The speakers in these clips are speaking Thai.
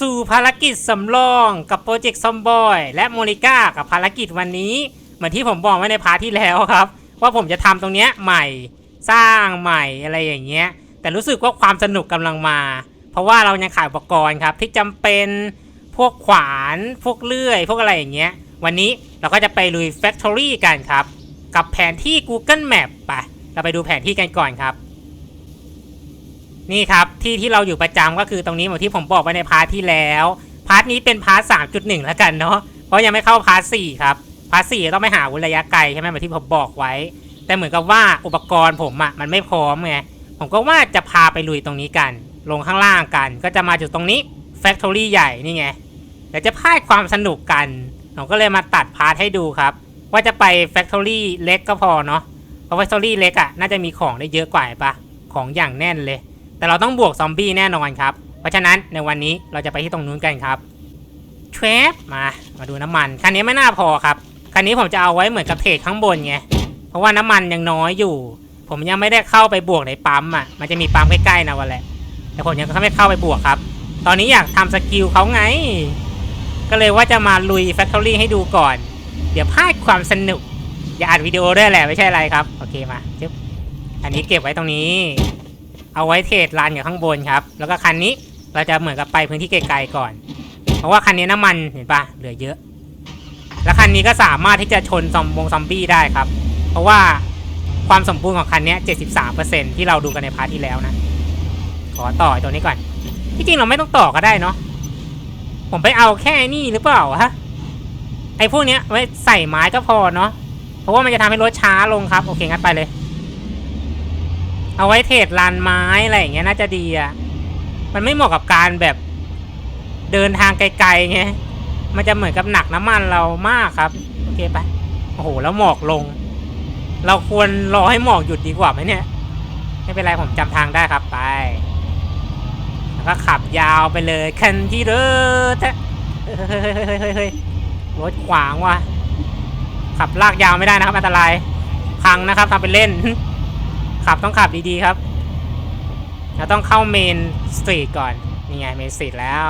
สู่ภารกิจสำรองกับโปรเจกต์ซอมบอยและโมนิก้ากับภารกิจวันนี้ เหมือนที่ผมบอกไว้ในพาร์ทที่แล้วครับ ว่าผมจะทำตรงเนี้ยใหม่สร้างใหม่อะไรอย่างเงี้ย แต่รู้สึกว่าความสนุกกำลังมา เพราะว่าเรายังขายอุปกรณ์ครับ ที่จำเป็นพวกขวานพวกเลื่อย พวกอะไรอย่างเงี้ย วันนี้เราก็จะไปลุย Factory กันครับ กับแผนที่ Google Map ไปเราไปดูแผนที่กันก่อนครับ นี่ครับที่ที่เราอยู่ประจำก็คือตรงนี้เหมือนที่ผมบอกไว้ในพาร์ทที่แล้ว พาร์ทนี้เป็นพาร์ทสามจุดหนึ่งแล้วกันเนาะเพราะยังไม่เข้าพาร์ทสี่ครับพาร์ทสี่ต้องไปหาวุระยะไกลใช่ไหมเหมือนที่ผมบอกไว้ แต่เหมือนกับว่าอุปกรณ์ผมอะ่ะมันไม่พร้อมไงผมก็ว่าจะพาไปลุยตรงนี้กัน ลงข้างล่างกัน ก็จะมาจุดตรงนี้แฟคทอรี่ใหญ่นี่ไงเดี๋ยวจะพายความสนุกกันผมก็เลยมาตัดพาร์ทให้ดูครับ ว่าจะไปแฟคทอรี่เล็กก็พอเนาะเพราะแฟคทอรี่เล็กอะ่ะน่าจะมีของได้เยอะกว่าปะของอย่างแน่นเลย แต่เราต้องบวกซอมบี้แน่นอนครับ เพราะฉะนั้นในวันนี้เราจะไปที่ตรงนู้นกันครับเทรปมา มาดูน้ำมันคันนี้ไม่น่าพอครับ คันนี้ผมจะเอาไว้เหมือนกับเทรดข้างบนไง เพราะว่าน้ำมันยังน้อยอยู่ ผมยังไม่ได้เข้าไปบวกในปั๊มอะ มันจะมีปั๊มใกล้ๆนะวันแหละ แต่ผมยังไม่เข้าไปบวกครับ ตอนนี้อยากทำสกิลเขาไง ก็เลยว่าจะมาลุยแฟคทอรี่ให้ดูก่อน เดี๋ยวพลาดความสนุก อย่าอัดวิดีโอด้วยแหละไม่ใช่อะไรครับ โอเคมาจึ๊บอันนี้เก็บไว้ตรงนี้ เอาไว้เทรดลานอยู่ข้างบนครับ แล้วก็คันนี้เราจะเหมือนกับไปพื้นที่ไกลๆก่อน เพราะว่าคันนี้น้ำมันเห็นปะเหลือเยอะ แล้วคันนี้ก็สามารถที่จะชนซอมวงซอมบี้ได้ครับ เพราะว่าความสมบูรณ์ของคันนี้73%ที่เราดูกันในพาร์ทที่แล้วนะ ขอต่อตัวนี้ก่อน ที่จริงเราไม่ต้องต่อก็ได้เนาะ ผมไปเอาแค่นี่หรือเปล่าฮะ ไอ้พวกเนี้ยไว้ใส่ไม้ก็พอเนาะ เพราะว่ามันจะทำให้รถช้าลงครับ โอเคงั้นไปเลย เอาไว้เทรดลานไม้อะไรอย่างเงี้ยน่าจะดีอะ มันไม่เหมาะกับการแบบเดินทางไกลๆไง มันจะเหมือนกับหนักน้ำมันเรามากครับ โอเคไป โอ้โห แล้วหมอกลง เราควรรอให้หมอกหยุดดีกว่าไหมเนี่ย ไม่เป็นไรผมจำทางได้ครับไป แล้วก็ขับยาวไปเลยคันที่เด้อแท้เฮ้ยเฮ้ยเฮ้ยเฮ้ยรถขวางว่ะ ขับลากยาวไม่ได้นะครับอันตราย พังนะครับทำเป็นเล่น ขับต้องขับดีๆครับเราต้องเข้าเมนสตรีทก่อน นี่ไงเมนสตรีทแล้ว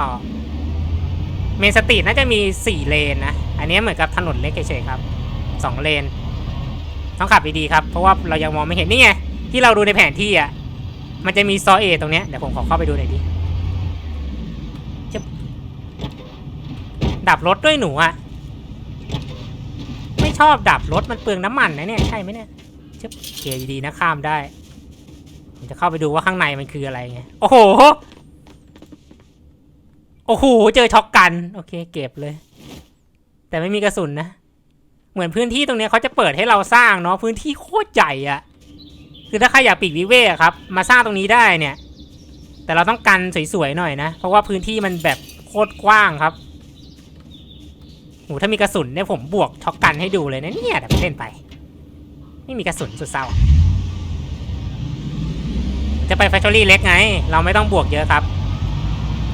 เมนสตรีทน่าจะมี 4 เลนนะ อันนี้เหมือนกับถนนเล็กเฉยๆครับ 2 เลน ต้องขับดีๆครับ เพราะว่าเรายังมองไม่เห็นนี่ไง ที่เราดูในแผนที่อะ มันจะมีซอเอตรงเนี้ย เดี๋ยวผมขอเข้าไปดูหน่อยดิจะดับรถด้วยหนูอะ ไม่ชอบดับรถมันเปลืองน้ำมันนะเนี่ย ใช่ไหมเนี่ย ชึบโอเคดีนะข้ามได้ ผมจะเข้าไปดูว่าข้างในมันคืออะไรไง โอ้โห โอ้โห เจอช็อกกัน โอเค เก็บเลย แต่ไม่มีกระสุนนะ เหมือนพื้นที่ตรงนี้เขาจะเปิดให้เราสร้างเนาะ พื้นที่โคตรใหญ่อะคือถ้าใครอยากปีกวิเวกครับ มาสร้างตรงนี้ได้เนี่ย แต่เราต้องกันสวยๆหน่อยนะ เพราะว่าพื้นที่มันแบบโคตรกว้างครับโหถ้ามีกระสุนเนี่ยผมบวกช็อกกันให้ดูเลยนะเนี่ยแต่เล่นไป ไม่มีกระสุนสุดเศร้า จะไปแฟคทอรี่เล็กไง เราไม่ต้องบวกเยอะครับ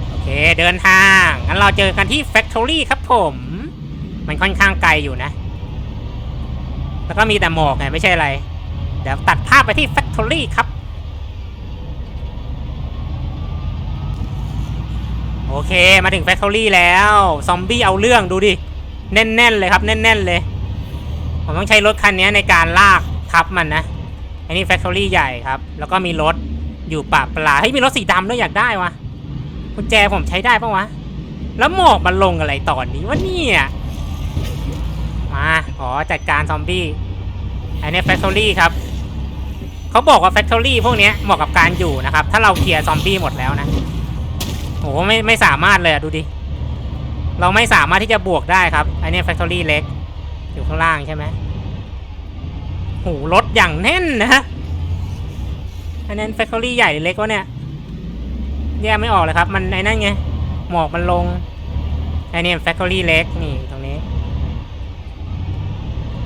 โอเคเดินทาง งั้นเราเจอกันที่แฟคทอรี่ครับผม มันค่อนข้างไกลอยู่นะ แล้วก็มีแต่หมอกไงไม่ใช่อะไร เดี๋ยวตัดภาพไปที่แฟคทอรี่ครับโอเค มาถึงแฟคทอรี่แล้ว ซอมบี้เอาเรื่องดูดิ แน่น ๆ เลยครับ แน่น ๆ เลย ผมต้องใช้รถคันนี้ในการลากทับมันนะ อันนี้แฟคทอรี่ใหญ่ครับ แล้วก็มีรถอยู่ป่าปลาเฮ้ยมีรถสีดำด้วยอยากได้วะกุญแจผมใช้ได้ปะวะ แล้วหมอกมันลงอะไรตอนนี้วะเนี่ยมาขอจัดการซอมบี้อันนี้แฟคทอรี่ครับเขาบอกว่าแฟคทอรี่พวกนี้เหมาะกับการอยู่นะครับ ถ้าเราเคลียร์ซอมบี้หมดแล้วนะโหไม่ไม่สามารถเลยอะดูดิเราไม่สามารถที่จะบวกได้ครับอันนี้แฟคทอรี่เล็ก อยู่ข้างล่างใช่ไหมโหรถอย่างแน่นนะอันนั้นแฟคทอรี่ใหญ่หรือเล็กวะเนี่ย แยกไม่ออกเลยครับ มันไอ้นั่นไง หมอกมันลงไอ้นี่แฟคทอรี่เล็กนี่ตรงนี้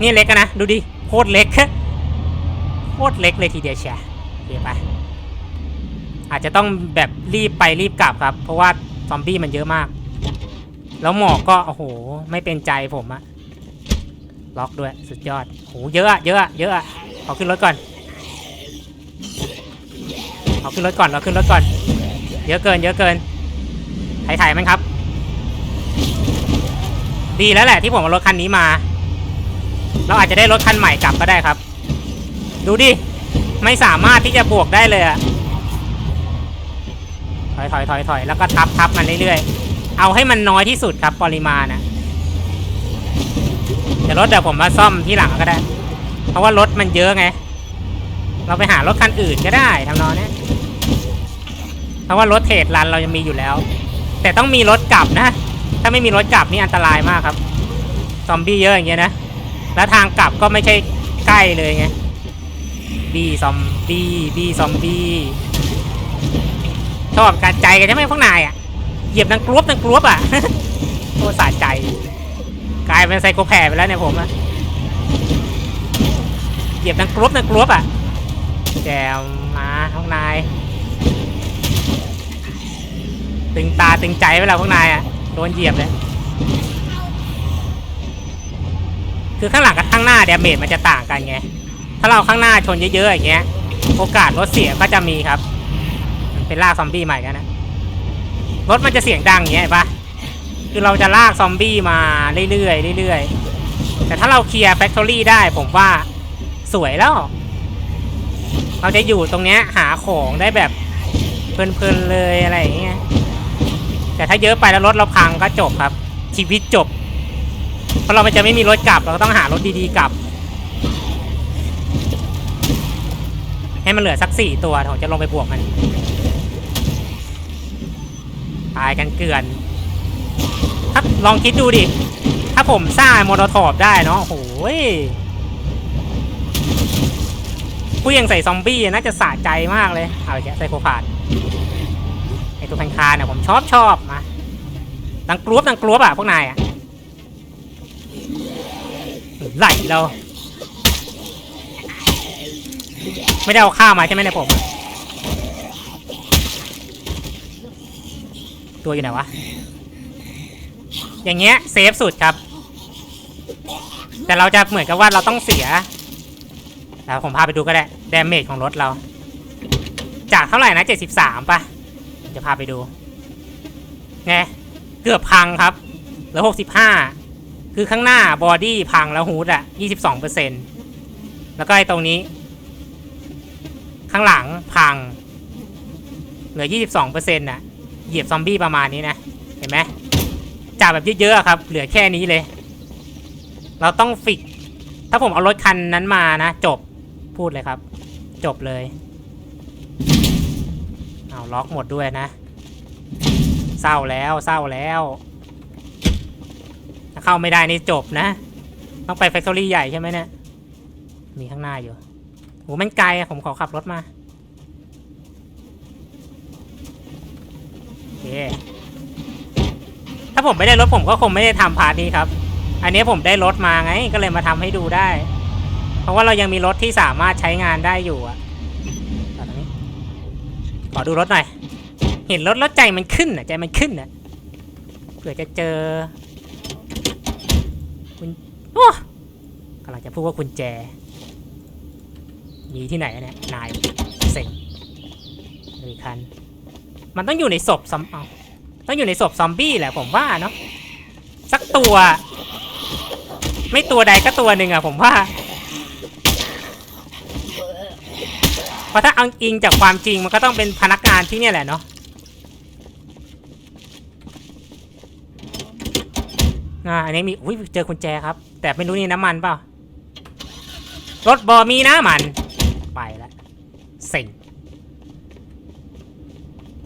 นี่เล็กนะ ดูดิ โคตรเล็ก โคตรเล็กเลยทีเดียวเชียโอเคไป อาจจะต้องแบบรีบไปรีบกลับครับ เพราะว่าซอมบี้มันเยอะมาก แล้วหมอกก็ โอ้โห ไม่เป็นใจผมอะ ล็อกด้วยสุดยอดโหเยอะอะเยอะอะเยอะอะเอาขึ้นรถก่อนเอาขึ้นรถก่อนเอาขึ้นรถก่อน เยอะเกิน เยอะเกินถ่ายๆมันครับ ดีแล้วแหละที่ผมเอารถคันนี้มา เราอาจจะได้รถคันใหม่กลับก็ได้ครับ ดูดิ ไม่สามารถที่จะบวกได้เลยอะถอยถอยถอยถอยแล้วก็ทับทับมันเรื่อยๆ เอาให้มันน้อยที่สุดครับปริมาณนะ ดี๋ยวรถเดี๋ยวผมมาซ่อมที่หลังก็ได้ เพราะว่ารถมันเยอะไง เราไปหารถคันอื่นก็ได้ทำนองเนี้ยเพราะว่ารถเทรดรันเรายังมีอยู่แล้ว แต่ต้องมีรถกลับนะ ถ้าไม่มีรถกลับนี่อันตรายมากครับ ซอมบี้เยอะอย่างเงี้ยนะ แล้วทางกลับก็ไม่ใช่ใกล้เลยไง บีซอมบี้บีซอมบี้ชอบการใจกันใช่ไหมพวกนายอะ เหยียบดังกรวบดังกรวบอะโคตรสะใจ กลายเป็นไซโคแพดไปแล้วเนี่ยผมอะเหยียบดังกรวบดังกรวบอะแจมมาพวกนายตึงตาตึงใจเวลาพวกนายอะโดนเหยียบเลยคือข้างหลังกับข้างหน้าเดเมจมันจะต่างกันไง ถ้าเราข้างหน้าชนเยอะๆอย่างเงี้ย โอกาสรถเสียก็จะมีครับมันเป็นล่าซอมบี้ใหม่กันนะ รถมันจะเสียงดังอย่างเงี้ยปะ คือเราจะลากซอมบี้มาเรื่อยๆเรื่อยๆแต่ถ้าเราเคลียร์แฟคทอรี่ได้ผมว่าสวยแล้ว เราจะอยู่ตรงเนี้ยหาของได้แบบเพลินๆเลยอะไรอย่างเงี้ยแต่ถ้าเยอะไปแล้วรถเราพังก็จบครับ ชีวิตจบ เพราะเรามันจะไม่มีรถกลับ เราก็ต้องหารถดีๆกลับ ให้มันเหลือสักสี่ตัวผมจะลงไปบวกมัน ตายกันเกลือน ถ้าลองคิดดูดิ ถ้าผมสร้างโมโนทอปได้เนาะโอ้ยผู้ยังใส่ซอมบี้น่าจะสะใจมากเลย เอาอีกแล้วไซโคพาดไอตัวพันคาเนี่ยผมชอบชอบมาดังกรวบดังกรวบอะพวกนายอะไหลเรา ไม่ได้เอาข้าวมาใช่ไหมในยผม ตัวอยู่ไหนวะ อย่างเงี้ยเซฟสุดครับ แต่เราจะเหมือนกับว่าเราต้องเสียแล้วผมพาไปดูก็ได้ดาเมจของรถเรา จากเท่าไหร่นะ 73ป่ะจะพาไปดูไงเกือบพังครับเหลือ65 คือข้างหน้าบอดี้พังแล้วฮูดอะ 22%แล้วก็ไอ้ตรงนี้ ข้างหลังพัง เหลือ 22%น่ะเหยียบซอมบี้ประมาณนี้นะ เห็นไหม จาแบบเยอะๆครับ เหลือแค่นี้เลย เราต้องฟิก ถ้าผมเอารถคันนั้นมานะ จบพูดเลยครับ จบเลย เอาล็อกหมดด้วยนะ เศร้าแล้วเศร้าแล้ว ถ้าเข้าไม่ได้นี่จบนะ ต้องไปแฟคทอรี่ใหญ่ใช่ไหมเนี่ย มีข้างหน้าอยู่โหมันไกลอะผมขอขับรถมาโอเค ถ้าผมไม่ได้รถผมก็คงไม่ได้ทำพาร์ทนี้ครับ อันนี้ผมได้รถมาไงก็เลยมาทำให้ดูได้ เพราะว่าเรายังมีรถที่สามารถใช้งานได้อยู่อะจอดตรงนี้ขอดูรถหน่อย เห็นรถแล้วใจมันขึ้นอะใจมันขึ้นอะเผื่อจะเจอคุณโอ้กำลังจะพูดว่ากุญแจ มีที่ไหนอะเนี่ยนายเซ็งเลยคัน มันต้องอยู่ในศพซอมเอา ต้องอยู่ในศพซอมบี้แหละผมว่าเนาะสักตัว ไม่ตัวใดก็ตัวหนึ่งอะผมว่าเพราะถ้าเอาอิงจากความจริงมันก็ต้องเป็นพนักงานที่เนี่ยแหละเนาะอ่าอันนี้มีอุ้ยเจอกุญแจครับ แต่ไม่รู้นี่น้ำมันเปล่ารถบอมีน้ำมัน ไปแล้วเซ็ง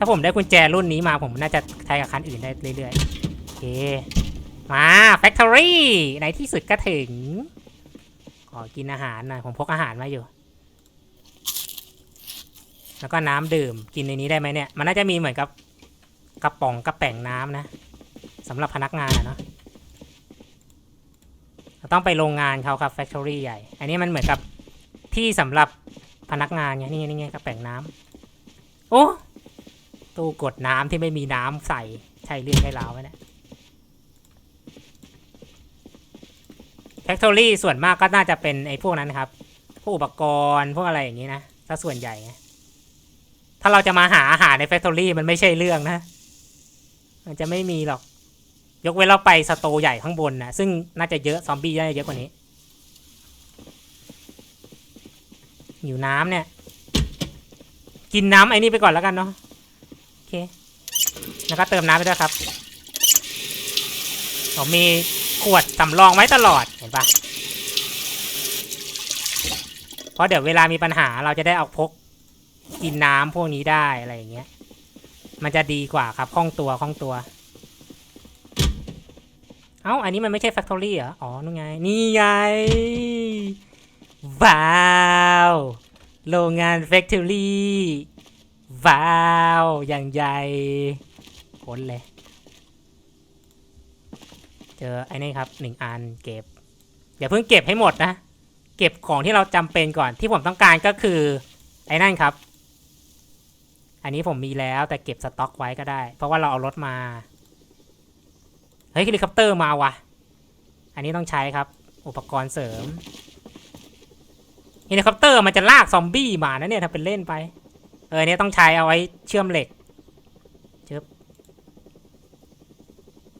ถ้าผมได้กุญแจรุ่นนี้มาผมน่าจะใช้กับคันอื่นได้เรื่อยๆโอเค มาแฟคทอรี่ในที่สุดก็ถึง ขอกินอาหารหน่อยผมพกอาหารมาอยู่ แล้วก็น้ำดื่มกินในนี้ได้ไหมเนี่ย มันน่าจะมีเหมือนกับกระป๋องกระแป๋งน้ำนะสำหรับพนักงานอะเนาะเราต้องไปโรงงานเขาครับแฟคทอรี่ใหญ่ อันนี้มันเหมือนกับที่สำหรับพนักงานไงนี่ไงนี่ไงกระแป๋งน้ำโอ้ ตู้กดน้ำที่ไม่มีน้ำใส่ใช่เรื่องใช่ราวไหมเนี่ยแฟคทอรี่ส่วนมากก็น่าจะเป็นไอ้พวกนั้นครับ พวกอุปกรณ์พวกอะไรอย่างนี้นะถ้าส่วนใหญ่ ถ้าเราจะมาหาอาหารในแฟคทอรี่มันไม่ใช่เรื่องนะ มันจะไม่มีหรอก ยกเว้นเราไปสโตใหญ่ข้างบนนะซึ่งน่าจะเยอะซอมบี้น่าจะเยอะกว่านี้อยู่น้ำเนี่ย กินน้ำไอ้นี่ไปก่อนแล้วกันเนาะ เค แล้วก็เติมน้ำไปด้วยครับผมมีขวดสำรองไว้ตลอดเห็นปะเพราะเดี๋ยวเวลามีปัญหาเราจะได้เอาพกกินน้ำพวกนี้ได้อะไรอย่างเงี้ย มันจะดีกว่าครับคล่องตัวคล่องตัว เอ้า อันนี้มันไม่ใช่ Factory เหรอ อ๋อนู่นไง นี่ไง ว้าว โรงงาน Factory ว้าวอย่างใหญ่ขนเลย เจอไอ้นี่ครับหนึ่งอันเก็บ อย่าเพิ่งเก็บให้หมดนะ เก็บของที่เราจำเป็นก่อนที่ผมต้องการก็คือ ไอ้นั่นครับ อันนี้ผมมีแล้วแต่เก็บสต็อกไว้ก็ได้ เพราะว่าเราเอารถมา เฮ้ยเฮลิคอปเตอร์มาว่ะ อันนี้ต้องใช้ครับ อุปกรณ์เสริมเฮลิคอปเตอร์มันจะลากซอมบี้มานะเนี่ยถ้าเป็นเล่นไป เออเนี่ยต้องใช้เอาไว้เชื่อมเหล็กเชิบ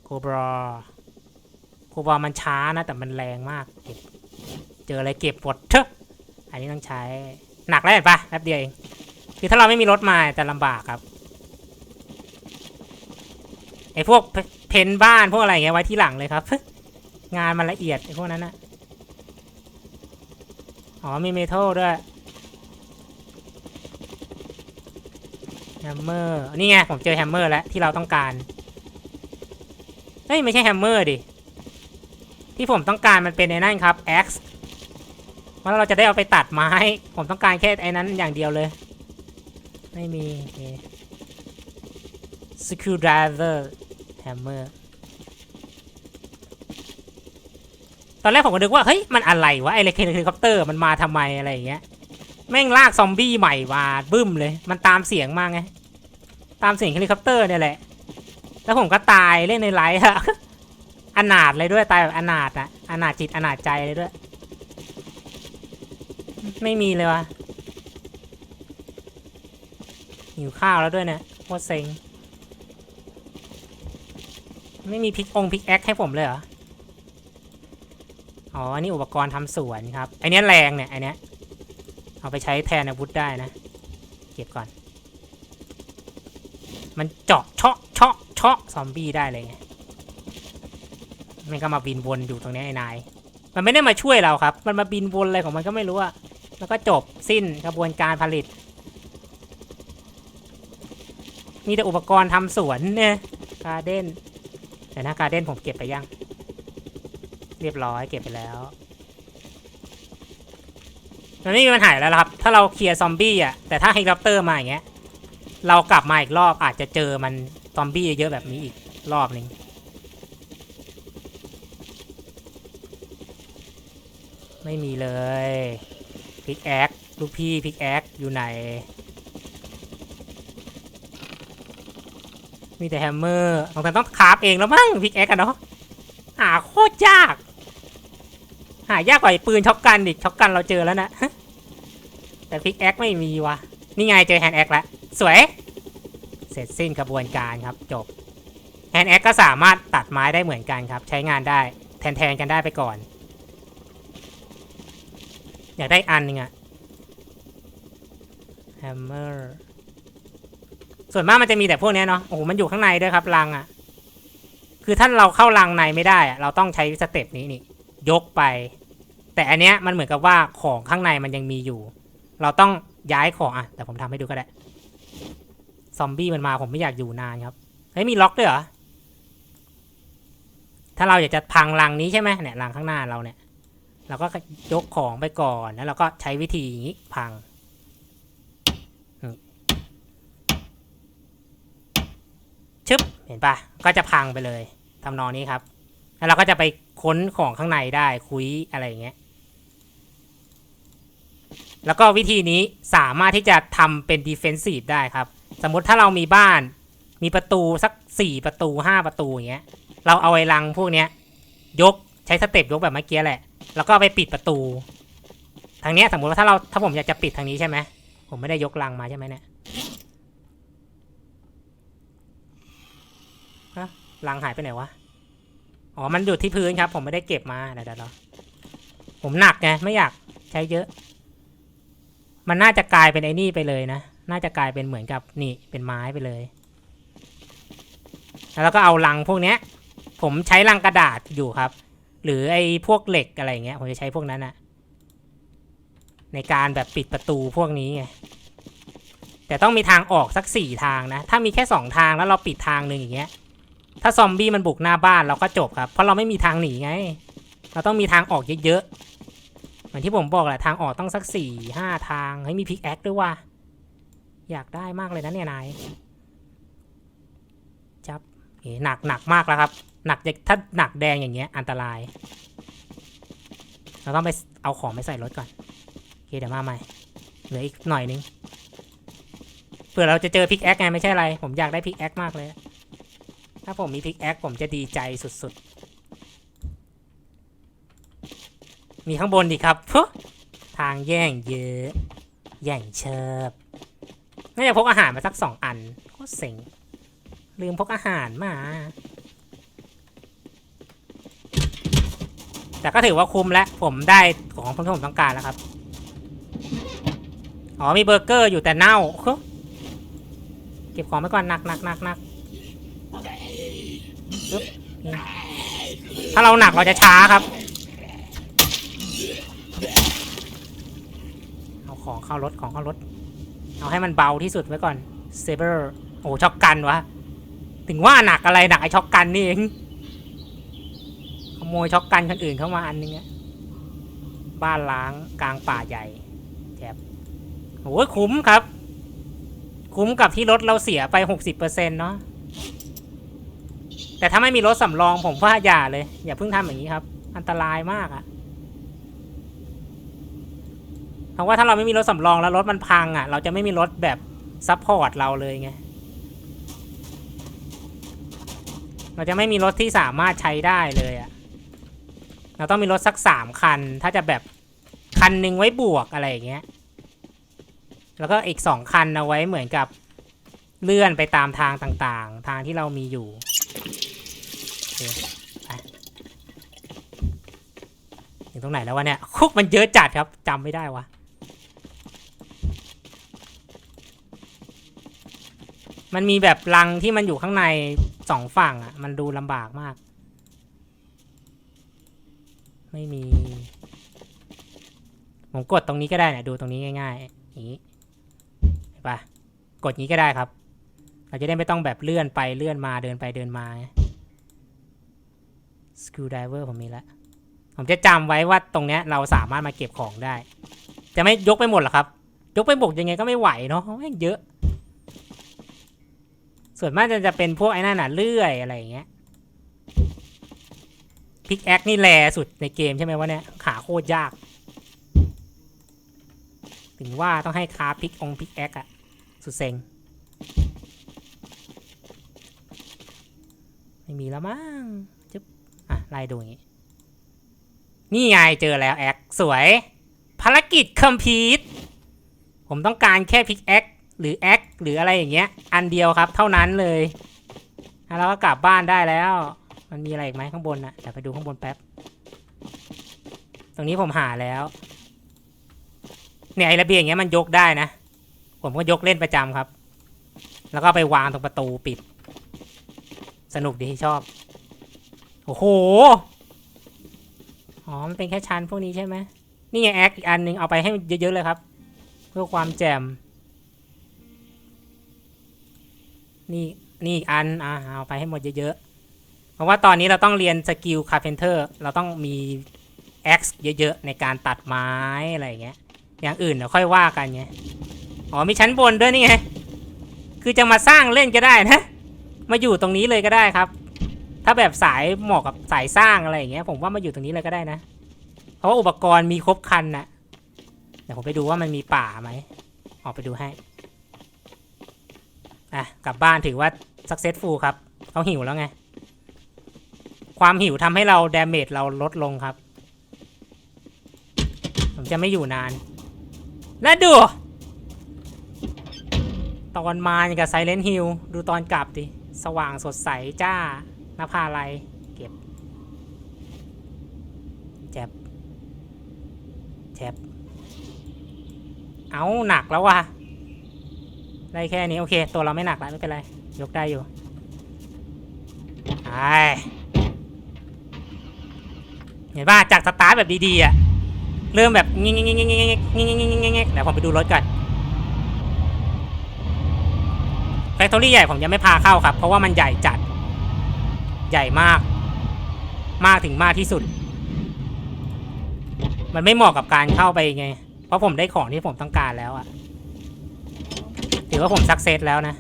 โคบราโคบรามันช้านะแต่มันแรงมากเก็บเจออะไรเก็บหมดเถอะอันนี้ต้องใช้หนักแล้วเห็นปะแป๊บเดียวเองคือถ้าเราไม่มีรถมาจะลำบากครับไอ้พวกเพ้นบ้านพวกอะไรอย่างเงี้ยไว้ที่หลังเลยครับ งานมันละเอียดไอ้พวกนั้นนะอ๋อมีเมทัลด้วย แฮมเมอร์นี่ไงผมเจอแฮมเมอร์แล้วที่เราต้องการเฮ้ยไม่ใช่แฮมเมอร์ดิที่ผมต้องการมันเป็นไอ้นั่นครับ X ว่าเราจะได้เอาไปตัดไม้ ผมต้องการแค่ไอ้นั้นอย่างเดียวเลย ไม่มีโอเค screwdriver hammer ตอนแรกผมก็นึกว่า เฮ้ย มันอะไรวะไอ้เฮลิคอปเตอร์มันมาทำไมอะไรอย่างเงี้ย แม่งลากซอมบี้ใหม่มาบึ้มเลย มันตามเสียงมาไง ตามเสียงเฮลิคอปเตอร์เนี่ยแหละ แล้วผมก็ตายเล่นในไลฟ์อะอนาถเลยด้วยตายแบบอนาถอะอนาถจิตอนาถใจเลยด้วย ไม่มีเลยวะหิวข้าวแล้วด้วยเนี่ยโคตรเซ็งไม่มีพิกองพิกแอคให้ผมเลยเหรอ อ๋อ อันนี้อุปกรณ์ทำสวนครับไอเนี้ยแรงเนี่ยไอเนี้ย เอาไปใช้แทนอาวุธได้นะ เก็บก่อน มันเจาะเชาะเชาะเชาะซอมบี้ได้เลยไงมันก็มาบินวนอยู่ตรงนี้ไอ้นาย มันไม่ได้มาช่วยเราครับ มันมาบินวนอะไรของมันก็ไม่รู้อะแล้วก็จบสิ้นกระบวนการผลิต มีแต่อุปกรณ์ทำสวนเนี่ยการเด้นแต่นะการเด้นผมเก็บไปยัง เรียบร้อยเก็บไปแล้ว มันไม่มีปัญหาแล้วครับ ถ้าเราเคลียร์ซอมบี้อะ แต่ถ้าเฮลิคอปเตอร์มาอย่างเงี้ย เรากลับมาอีกรอบอาจจะเจอมันซอมบี้เยอะแบบนี้อีกรอบหนึ่งไม่มีเลยพิกแอคลูกพี่พิกแอคอยู่ไหน มีแต่แฮมเมอร์บางทีต้องคาฟเองแล้วมั้งพิกแอคกันเนาะหาโคตรยากายากกว่าปืนช็อกกันอีกช็อกกันเราเจอแล้วนะแต่พิกแอคไม่มีวะนี่ไงเจอแฮนด์แอคแล้วสวย เสร็จสิ้นกระบวนการครับจบแฮนด์แอคก็สามารถตัดไม้ได้เหมือนกันครับ ใช้งานได้แทนๆกันได้ไปก่อน อยากได้อันหนึงอะแฮมเมอร์ส่วนมากมันจะมีแต่พวกนี้เนาะโอ้โหมันอยู่ข้างในด้วยครับรังอะ่ะคือถ้าเราเข้ารังในไม่ได้อะเราต้องใช้สเต็ปนี้นี่ยกไป แต่อันเนี้ยมันเหมือนกับว่าของข้างในมันยังมีอยู่ เราต้องย้ายของอะแต่ผมทำให้ดูก็ได้ ซอมบี้มันมาผมไม่อยากอยู่นานครับเฮ้ยมีล็อกด้วยเหรอ ถ้าเราอยากจะพังรังนี้ใช่ไหมเนี่ยรังข้างหน้าเราเนี่ย เราก็ยกของไปก่อนแล้วเราก็ใช้วิธีอย่างนี้พังชึบเห็นปะก็จะพังไปเลยทำนองนี้ครับ แล้วเราก็จะไปค้นของข้างในได้คุยอะไรอย่างเงี้ย แล้วก็วิธีนี้สามารถที่จะทำเป็น defensive ได้ครับ สมมติถ้าเรามีบ้าน มีประตูสักสี่ประตูห้าประตูอย่างเงี้ย เราเอาไอ้รังพวกเนี้ย ยกใช้สเต็ปยกแบบเมื่อกี้แหละ แล้วก็ไปปิดประตู ทางเนี้ยสมมติว่าถ้าเราถ้าผมอยากจะปิดทางนี้ใช่ไหม ผมไม่ได้ยกรังมาใช่ไหมเนี่ยฮะลังหายไปไหนวะ อ๋อ มันอยู่ที่พื้นครับ ผมไม่ได้เก็บมา เดี๋ยวเดี๋ยวผมหนักไงไม่อยากใช้เยอะ มันน่าจะกลายเป็นไอ้นี่ไปเลยนะ น่าจะกลายเป็นเหมือนกับนี่เป็นไม้ไปเลย แล้วก็เอาลังพวกเนี้ย ผมใช้ลังกระดาษอยู่ครับ หรือไอ้พวกเหล็กอะไรเงี้ย ผมจะใช้พวกนั้นอะในการแบบปิดประตูพวกนี้ไง แต่ต้องมีทางออกสักสี่ทางนะ ถ้ามีแค่สองทางแล้วเราปิดทางหนึ่งอย่างเงี้ย ถ้าซอมบี้มันบุกหน้าบ้านเราก็จบครับ เพราะเราไม่มีทางหนีไง เราต้องมีทางออกเยอะ เหมือนที่ผมบอกแหละทางออกต้องสักสี่ห้าทางให้มีพิกแอคด้วยว่ะอยากได้มากเลยนะเนี่ยนายจับเอ๋หนักหนักมากแล้วครับ หนักถ้าหนักแดงอย่างเงี้ยอันตราย เราต้องไปเอาของไปใส่รถก่อนโอเคเดี๋ยวมาใหม่เหลืออีกหน่อยนึงเผื่อเราจะเจอพิกแอคไงไม่ใช่อะไร ผมอยากได้พิกแอคมากเลย ถ้าผมมีพิกแอคผมจะดีใจสุดๆ มีข้างบนดีครับทางแย่งเยอะ แย่งเชิบน่าจะพกอาหารมาสักสองอันโคตรเซ็งลืมพกอาหารมา แต่ก็ถือว่าคุ้มแล้ว ผมได้ของที่ผมต้องการแล้วครับ อ๋อมีเบอร์เกอร์อยู่แต่เน่าเฮ้ยเก็บของไว้ก่อนหนักหนักหนักหนักถ้าเราหนักเราจะช้าครับ เอาของเข้ารถของเข้ารถ เอาให้มันเบาที่สุดไว้ก่อนเซเบอร์โอ้ช็อกกันวะ ถึงว่าหนักอะไรหนักไอช็อกกันนี่เองขโมยช็อกกันคนอื่นเข้ามาอันนึงอะบ้านล้างกลางป่าใหญ่แจบโอ้ยคุ้มครับ คุ้มกับที่รถเราเสียไปหกสิบเปอร์เซ็นต์เนาะแต่ถ้าไม่มีรถสำรองผมว่าอย่าเลย อย่าเพิ่งทำอย่างนี้ครับ อันตรายมากอะเพ ราะว่าถ้าเราไม่มีรถสำรองแล้วรถมันพังอะ เราจะไม่มีรถแบบซัพพอร์ตเราเลยไง เราจะไม่มีรถที่สามารถใช้ได้เลยอะ เราต้องมีรถสักสามคัน ถ้าจะแบบคันหนึ่งไว้บวกอะไรอย่างเงี้ย แล้วก็อีกสองคันเอาไว้เหมือนกับเลื่อนไปตามทางต่างๆ ทางที่เรามีอยู่อยู่ตรงไหนแล้ววะเนี่ยคุกมันเยอะจัดครับจำไม่ได้วะ มันมีแบบรังที่มันอยู่ข้างในสองฝั่งอะ มันดูลำบากมาก ไม่มี ผมกดตรงนี้ก็ได้เนี่ยดูตรงนี้ง่ายๆนี้เห็นปะกดนี้ก็ได้ครับ เราจะได้ไม่ต้องแบบเลื่อนไปเลื่อนมาเดินไปเดินมาสก r ูไดเวอร์ผมมีแล้วผมจะจำไว้ว่าตรงเนี้ยเราสามารถมาเก็บของได้ จะไม่ยกไปหมดหรอครับ ยกไปหมดยังไงก็ไม่ไหวเนาะเยอะ ส่วนมากจะจะเป็นพวกไอ้นั่นน่ะเลื่อยอะไรอย่างเงี้ยพิกแอคนี่แลสุดในเกมใช่ไหมวะเนี่ยขาโคตรยาก ถึงว่าต้องให้คาพิกองพิกแอคอะสุดเซ็งไม่มีแล้วมั้งจุ๊บอะไล่ดูอย่างงี้ นี่ไงเจอแล้วแอคสวย ภารกิจคอมพีทผมต้องการแค่พิกแอคหรือแอค หรืออะไรอย่างเงี้ย อันเดียวครับ เท่านั้นเลยแล้วก็กลับบ้านได้แล้ว มันมีอะไรอีกไหมข้างบนนะเดี๋ยวไปดูข้างบนแป๊บ ตรงนี้ผมหาแล้ว เนี่ยไอระเบียงเงี้ยมันยกได้นะ ผมก็ยกเล่นประจำครับ แล้วก็ไปวางตรงประตูปิด สนุกดีชอบ โอ้โห อ๋อ มันเป็นแค่ชั้นพวกนี้ใช่ไหมนี่ไงแอคอีกอันหนึ่งเอาไปให้เยอะๆเลยครับ เพื่อความแจ่ม นี่นี่อีกอันอ่าเอาไปให้หมดเยอะๆ เพราะว่าตอนนี้เราต้องเรียนสกิลคาเพนเตอร์เราต้องมีแอ็กเยอะๆ ในการตัดไม้อะไรอย่างเงี้ย อย่างอื่นเดี๋ยวค่อยว่ากันไง อ๋อมีชั้นบนด้วยนี่ไง คือจะมาสร้างเล่นก็ได้นะ มาอยู่ตรงนี้เลยก็ได้ครับ ถ้าแบบสายเหมาะกับสายสร้างอะไรอย่างเงี้ย ผมว่ามาอยู่ตรงนี้เลยก็ได้นะ เพราะว่าอุปกรณ์มีครบครันน่ะเดี๋ยวผมไปดูว่ามันมีป่าไหมออกไปดูให้ อะกลับบ้านถือว่า successful ครับเขาหิวแล้วไง ความหิวทำให้เรา damage เราลดลงครับ ผมจะไม่อยู่นาน และดู ตอนมาอย่างกับ Silent Hill ดูตอนกลับดิ สว่างสดใสจ้านภาลัยเก็บแจ็บแจ็บเอาหนักแล้วว่ะ ได้แค่นี้โอเค ตัวเราไม่หนักแล้วไม่เป็นไร ยกได้อยู่ไอเห็นป่ะจากสตาร์ทแบบดีๆอะ เริ่มแบบงี้งี้งี้งี้งี้งี้งี้งี้งี้งี้เดี๋ยวผมไปดูรถก่อนแฟคทอรี่ใหญ่ผมยังไม่พาเข้าครับ เพราะว่ามันใหญ่จัด ใหญ่มาก มากถึงมากที่สุด มันไม่เหมาะกับการเข้าไปไง เพราะผมได้ของที่ผมต้องการแล้วอะ ถือว่าผมสักเซสแล้วนะ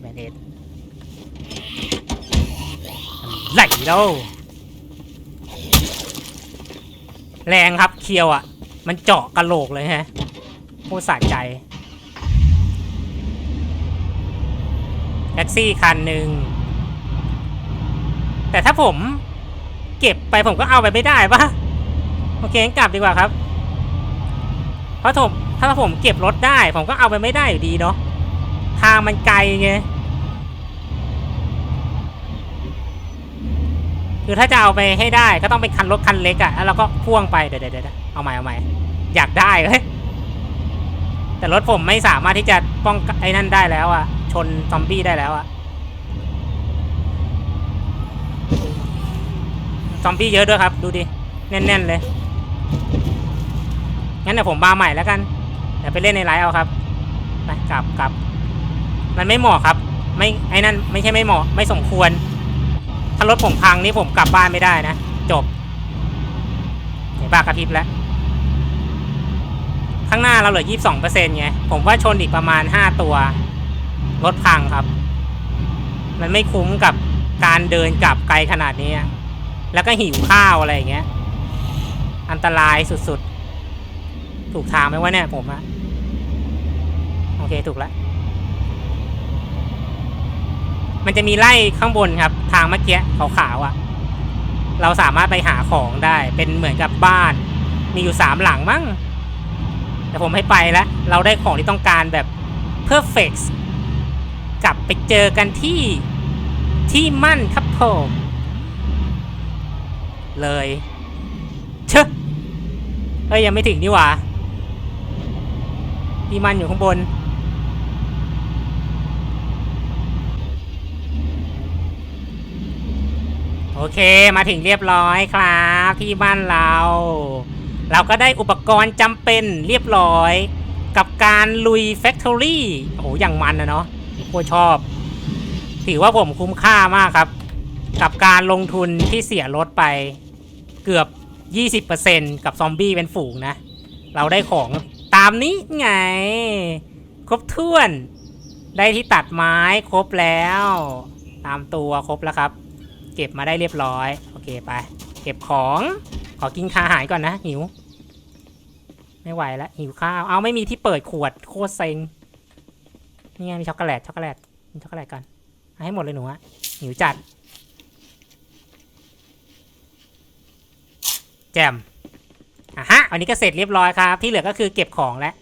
แบนเอ็ดไหลแล้วแรงครับเคียวอะ่ะ มันเจาะกระโหลกเลยฮะโคตรสะใจแท็กซี่คันหนึ่งแต่ถ้าผม เก็บไปผมก็เอาไปไม่ได้ปะโอเคงั้นกลับดีกว่าครับเพราะผมถ้าผมเก็บรถได้ ผมก็เอาไปไม่ได้อยู่ดีเนาะทางมันไกลไงคือถ้าจะเอาไปให้ได้ก็ต้องเป็นคันรถคันเล็กอะแล้วเราก็พ่วงไปเดี๋ยวเดี๋ยวเอาใหม่เอาใหม่อยากได้เลยแต่รถผมไม่สามารถที่จะป้องไอ้นั่นได้แล้วอะชนซอมบี้ได้แล้วอะ ซอมบี้เยอะด้วยครับ ดูดิ แน่น ๆ เลย งั้นเดี๋ยวผมมาใหม่แล้วกัน เดี๋ยวไปเล่นในไลฟ์เอาครับ ไปกลับกลับ มันไม่เหมาะครับ ไม่ ไอ้นั่นไม่ใช่ไม่เหมาะ ไม่สมควร ถ้ารถผมพังนี่ผมกลับบ้านไม่ได้นะ จบเห็นปากกระพริบแล้ว ข้างหน้าเราเหลือ 22เปอร์เซ็นต์ไง ผมว่าชนอีกประมาณ 5 ตัว รถพังครับ มันไม่คุ้มกับการเดินกลับไกลขนาดนี้ แล้วก็หิวข้าวอะไรอย่างเงี้ย อันตรายสุดๆ ถูกทางไหมวะเนี่ยผมอะโอเคถูกแล้วมันจะมีไล่ข้างบนครับ ทางเมื่อกี้ขาวๆอะ่ะ เราสามารถไปหาของได้ เป็นเหมือนกับบ้าน มีอยู่สามหลังมั้งแต่ผมให้ไปแล้ว เราได้ของที่ต้องการแบบ perfect กลับไปเจอกันที่ที่มั่นครับผม เลยเชอะเอ้ยยังไม่ถึงนี่หว่าพี่มันอยู่ข้างบน โอเคมาถึงเรียบร้อยครับที่บ้านเรา เราก็ได้อุปกรณ์จำเป็นเรียบร้อย กับการลุยแฟคทอรี่โอ้โหอย่างมันนะเนาะโคชอบ ถือว่าผมคุ้มค่ามากครับ กับการลงทุนที่เสียรถไป เกือบ 20%กับซอมบี้เป็นฝูงนะ เราได้ของตามนี้ไง ครบถ้วน ได้ที่ตัดไม้ครบแล้ว ตามตัวครบแล้วครับ เก็บมาได้เรียบร้อย โอเคไป เก็บของขอกินคาหายก่อนนะหิว ไม่ไหวแล้วหิวข้าว เอาไม่มีที่เปิดขวดโคตรเซ็งนี่ไงมีช็อกโกแลตช็อกโกแลตมีช็อกโกแลตก่อนให้หมดเลยหนูอะหิวจัด แจมอะฮะวันนี้ก็เสร็จเรียบร้อยครับ ที่เหลือก็คือเก็บของแล้ว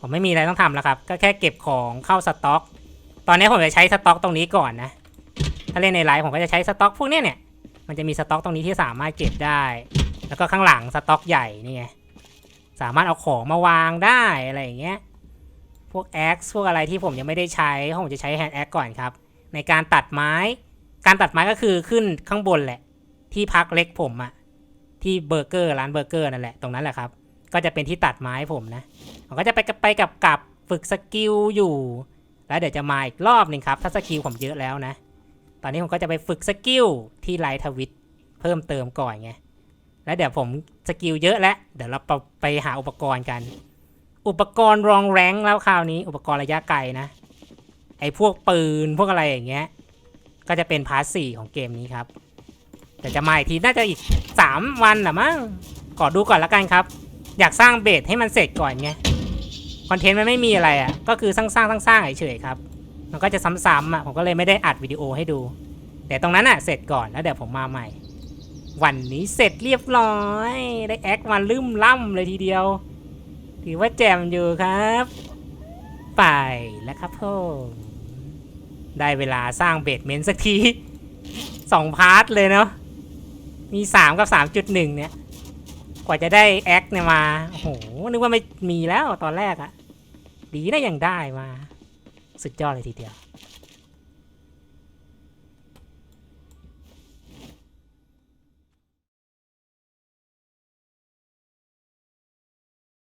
ผมไม่มีอะไรต้องทำแล้วครับ ก็แค่เก็บของเข้าสต็อก ตอนนี้ผมจะใช้สต็อกตรงนี้ก่อนนะ ถ้าเล่นในไลฟ์ผมก็จะใช้สต็อกพวกเนี้ยเนี่ย มันจะมีสต็อกตรงนี้ที่สามารถเก็บได้ แล้วก็ข้างหลังสต็อกใหญ่นี่ไง สามารถเอาของมาวางได้อะไรอย่างเงี้ย พวกแอคพวกอะไรที่ผมยังไม่ได้ใช้ ผมจะใช้แฮนด์แอคก่อนครับ ในการตัดไม้ การตัดไม้ก็คือขึ้นข้างบนแหละ ที่พักเล็กผมอะ ที่เบอร์เกอร์ร้านเบอร์เกอร์นั่นแหละตรงนั้นแหละครับ ก็จะเป็นที่ตัดไม้ผมนะผมก็จะไปกับไปกับกับฝึกสกิลอยู่ แล้วเดี๋ยวจะมาอีกรอบหนึ่งครับ ถ้าสกิลผมเยอะแล้วนะ ตอนนี้ผมก็จะไปฝึกสกิลที่ไลท์ทวิตเพิ่มเติมก่อนไงแล้วเดี๋ยวผมสกิลเยอะแล้วเดี๋ยวเราไปไปหาอุปกรณ์กัน อุปกรณ์รองแรงแล้วคราวนี้ อุปกรณ์ระยะไกลนะไอ้พวกปืนพวกอะไรอย่างเงี้ยก็จะเป็นพาร์ทสี่ของเกมนี้ครับ แต่จะมาอีกทีน่าจะอีก 3 วันหรือมั้งขอดูก่อนละกันครับ อยากสร้างเบสให้มันเสร็จก่อนไงคอนเทนต์มันไม่มีอะไรอะ ก็คือสร้างสร้างสร้างสร้างเฉยๆครับ มันก็จะซ้ำๆอะผมก็เลยไม่ได้อัดวิดีโอให้ดู แต่ตรงนั้นอะเสร็จก่อนแล้วเดี๋ยวผมมาใหม่ วันนี้เสร็จเรียบร้อย ได้แอคมาลืมล่ำเลยทีเดียว ถือว่าแจมอยู่ครับ ไปแล้วครับผมได้เวลาสร้างเบสเมนต์สักทีสองพาร์ทเลยเนาะ มีสามกับสามจุดหนึ่งเนี่ย กว่าจะได้แอคเนี่ยมาโอ้โหนึกว่าไม่มีแล้วตอนแรกอะดีนะยังได้มา สุดยอดเลยทีเดียว